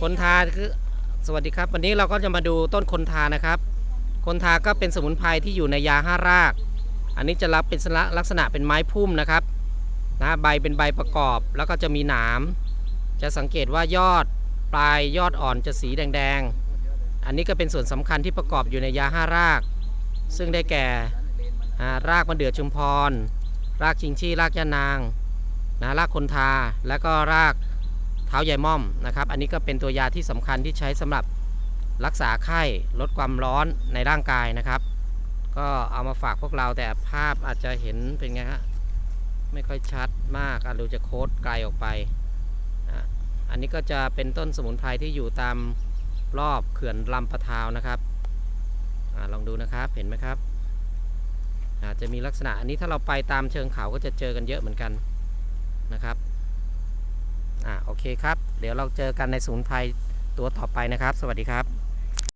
คนทาคือสวัสดีครับ วันนี้เราก็จะมาดูต้นคนทานะครับ คนทาก็เป็นสมุนไพรที่อยู่ในยาห้าราก อันนี้จะรับเป็นลักษณะเป็นไม้พุ่มนะครับนะใบเป็นใบประกอบแล้วก็จะมีหนาม จะสังเกตว่ายอดปลายยอดอ่อนจะสีแดงๆ อันนี้ก็เป็นส่วนสำคัญที่ประกอบอยู่ในยาห้าราก ซึ่งได้แก่รากมะเดื่อชุมพร รากชิงชี่ รากยานางนะรากคนทา แล้วก็ราก เท้าใยม่อมนะครับ อันนี้ก็เป็นตัวยาที่สำคัญที่ใช้สำหรับรักษาไข้ลดความร้อนในร่างกายนะครับ ก็เอามาฝากพวกเราแต่ภาพอาจจะเห็นเป็นไงฮะไม่ค่อยชัดมากอาจจะโค้ดไกลออกไป อันนี้ก็จะเป็นต้นสมุนไพรที่อยู่ตามรอบเขื่อนลำปะทาวนะครับอลองดูนะครับเห็นไหมครับอาจจะมีลักษณะอันนี้ถ้าเราไปตามเชิงเขาก็จะเจอกันเยอะเหมือนกันนะครับ เคครับ เดี๋ยวเราเจอกันในศูนย์ไทยตัวต่อไปนะครับ สวัสดีครับ